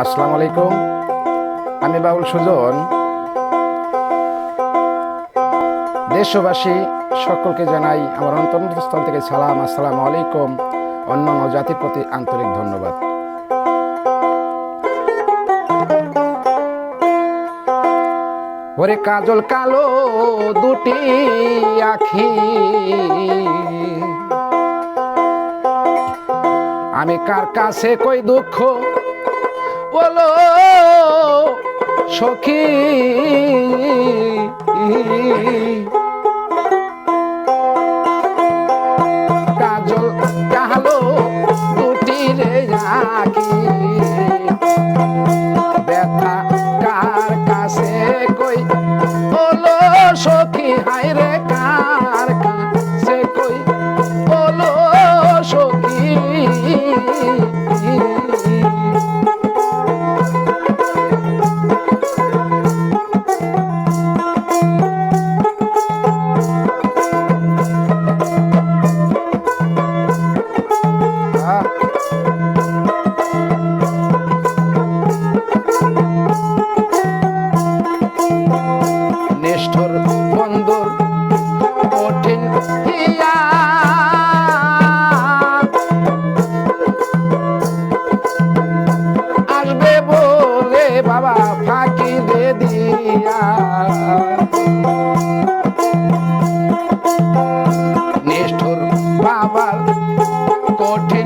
আসসালামু আলাইকুম। আমি বাউল সুজন। দেশবাসী, সকলকে জানাই আমার অন্তর্স্থল থেকে সালাম, আসসালামু আলাইকুম। অন্যান্য জাতির প্রতি আন্তরিক ধন্যবাদ। ওরে কাজল কালো দুটি আখি। আমি কার কাছে কই দুঃখ? বলো, সখী। কাজল, কালো দুটি রে আখি ব্যথা কার কাছে কই? বলো, সখী, হায় রে, কার কাছে কই? বলো, সখী। নিষ্ঠুর বন্ধুর কঠিন আসবে বলে বাবা ফাঁকি দে দিয়া। নিষ্ঠুর বাবার কঠিন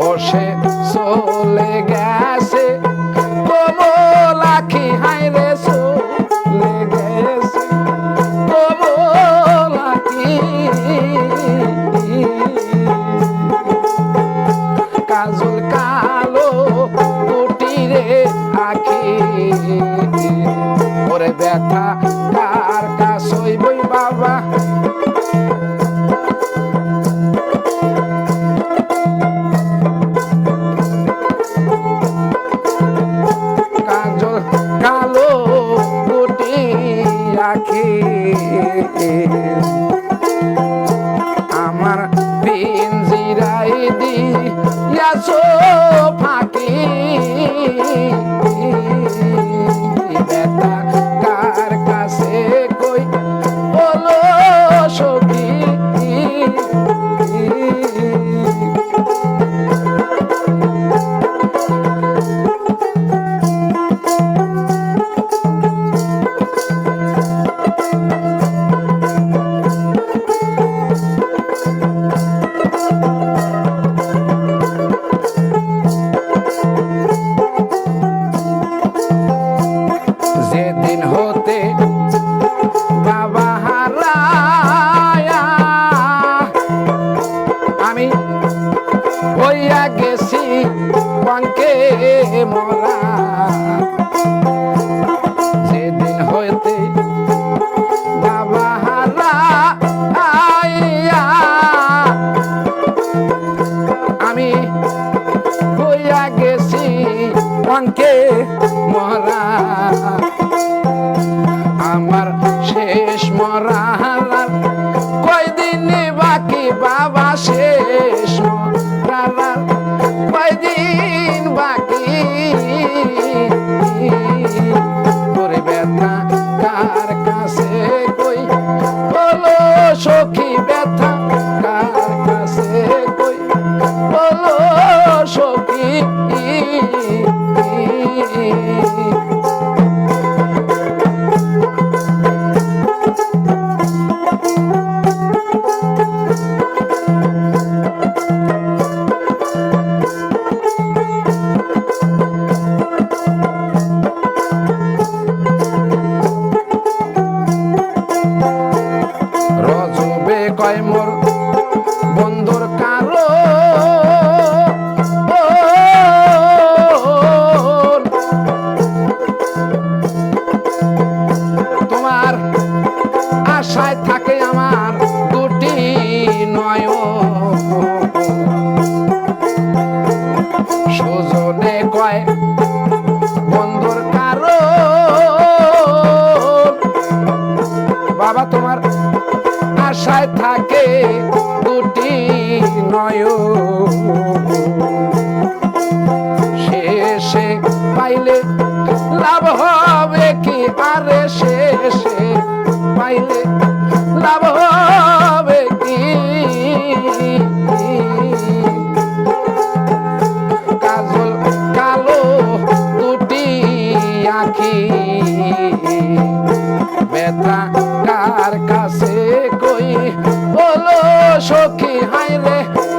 ও সে চলে গেছে কমলাখি হাই পিঞ্জিরাই দিয়াছো পঙ্কে মরা। যেদিন হইতে বাবা হারায়া আমি হইয়া গেছি পঙ্কে মরা। আমার কয় মোর আশায় থাকে আমার দুটি নয় সুজনে কয় আল্লাহ তোমার আশায় থাকে দুটি নয় শেষে পাইলে লাভ হবে me